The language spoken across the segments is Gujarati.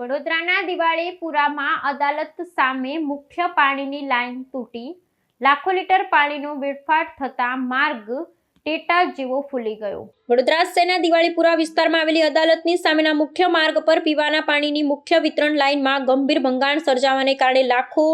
વડોદરાના દિવાળીપુરામાં અદાલત સામે મુખ્ય પાણીની લાઇન તૂટી. લાખો લીટર પાણીનો વેડફાટ થતા માર્ગ ટેટા જેવો ફૂલી ગયો. વડોદરા શહેરના દિવાળીપુરા વિસ્તારમાં આવેલી અદાલતની સામેના મુખ્ય માર્ગ પર પીવાના પાણીની મુખ્ય વિતરણ લાઇનમાં ગંભીર ભંગાણ સર્જાવાને કારણે લાખો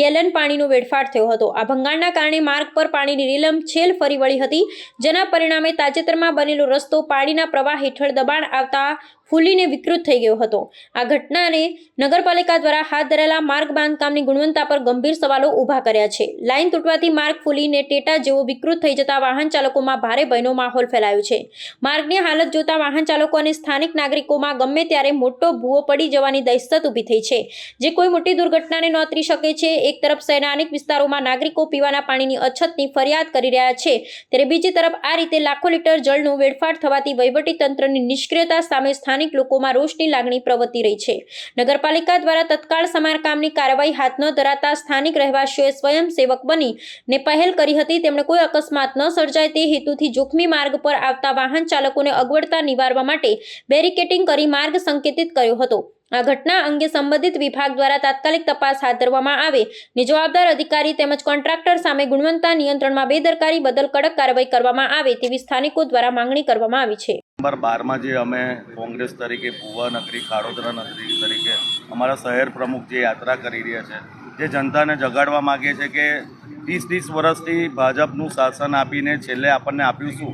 ગેલન પાણીનો વેડફાટ થયો હતો. આ ભંગાણના કારણે માર્ગ પર પાણીની રીલમ છેલ ફરી વળી હતી, જેના પરિણામે તાજેતરમાં બનેલો રસ્તો પાણીના પ્રવાહ હેઠળ દબાણ આવતા ફૂલીને વિકૃત થઈ ગયો હતો. આ ઘટનાને નગરપાલિકા દ્વારા હાથ ધરેલા માર્ગ બાંધકામની ગુણવત્તા પર ગંભીર સવાલો ઊભા કર્યા છે. લાઇન તૂટવાથી માર્ગ ફૂલીને ટેટા જેવો વિકૃત થઈ જતા વાહન ચાલકોમાં ભારે ભયનો માહોલ ફેલાયો છે. માર્ગની હાલત જોતા વાહન ચાલકો અને સ્થાનિક નાગરિકોમાં ગમે ત્યારે મોટો ભૂવો પડી જવાની દહેશત ઊભી થઈ છે. જે કોઈ મોટી દુર્ઘટનાને નોતરી શકે છે, એક તરફ શહેરના અનેક વિસ્તારોમાં નાગરિકો પીવાના પાણીની અછતની ફરિયાદ કરી રહ્યા છે, ત્યારે બીજી તરફ આ રીતે લાખો લીટર જળનો વેડફાટ થવાથી વહીવટી તંત્રની નિષ્ક્રિયતા સામે સ્થાનિક લોકોમાં રોષની લાગણી પ્રવર્તી રહી છે. નગરપાલિકા દ્વારા તત્કાળ સમારકામની કાર્યવાહી હાથ ન ધરાતા સ્થાનિક રહેવાસીઓએ સ્વયંસેવક બની ને પહેલ કરી હતી. તેમણે કોઈ અકસ્માત ન સર્જાય તે હેતુથી જોખમી માર્ગ પર આવતા વાહન ચાલકોને અગવડતા નિવારવા માટે બેરિકેટિંગ કરી માર્ગ સંકેતિત કર્યો હતો. આ ઘટના અંગે સંબંધિત વિભાગ દ્વારા તાત્કાલિક તપાસ હાથ ધરવામાં આવે. ને જવાબદાર અધિકારી તેમજ કોન્ટ્રાક્ટર સામે ગુણવત્તા નિયંત્રણમાં બેદરકારી બદલ કડક કાર્યવાહી કરવામાં આવે તેવી સ્થાનિકો દ્વારા માંગણી કરવામાં આવી છે. નંબર બારમાં જે અમે કોંગ્રેસ તરીકે, ભુવા નગરી ખાડોદરા નગરી તરીકે અમારા શહેર પ્રમુખ જે યાત્રા કરી રહ્યા છે, જે જનતાને જગાડવા માગે છે કે ત્રીસ ત્રીસ વર્ષથી ભાજપનું શાસન આપીને છેલ્લે આપણને આપ્યું શું?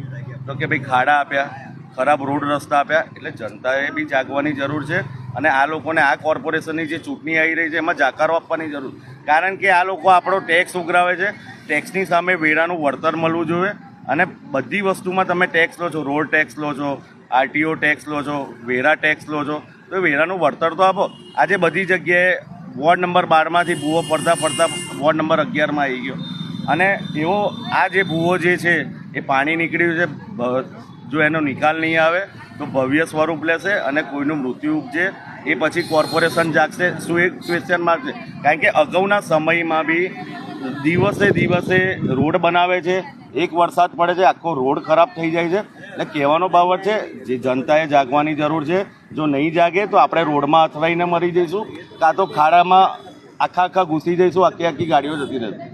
તો કે ભાઈ ખાડા આપ્યા, ખરાબ રોડ રસ્તા આપ્યા, એટલે જનતાએ બી જાગવાની જરૂર છે અને આ લોકોને આ કોર્પોરેશનની જે ચૂંટણી આવી રહી છે એમાં જાકારો આપવાની જરૂર. કારણ કે આ લોકો આપણો ટેક્સ ઉઘરાવે છે ટેક્સની સામે વેરાનું વળતર મળવું જોઈએ અને બધી વસ્તુમાં તમે ટેક્સ લો છો, રોડ ટેક્સ લો છો, આરટીઓ ટેક્સ લો છો, વેરા ટેક્સ લો છો, તો એ વેરાનું વળતર તો આપો. આજે બધી જગ્યાએ વોર્ડ નંબર બારમાંથી ભૂવો પડતા પડતા વોર્ડ નંબર અગિયારમાં આવી ગયો. અને એવો આ જે ભૂવો જે છે એ પાણી નીકળ્યું છે જો એનો નિકાલ નહીં આવે, તો ભવ્ય સ્વરૂપ લેશે અને કોઈનું મૃત્યુ ઉપજે. એ પછી કોર્પોરેશન જાગશે. શું એક ક્વેશ્ચન માર્ક છે? કારણ કે અગાઉના સમયમાં બી દિવસે દિવસે રોડ બનાવે છે. એક વરસાદ પડે છે, આખો રોડ ખરાબ થઈ જાય છે. એટલે કહેવાનો બાબત છે, જે જનતાએ જાગવાની જરૂર છે. જો નહીં જાગે, તો આપણે રોડમાં અથડાઈને મરી જઈશું. કાં તો ખાડામાં આખા આખા ઘૂસી જઈશું. આખી આખી ગાડીઓ જતી રહેશે.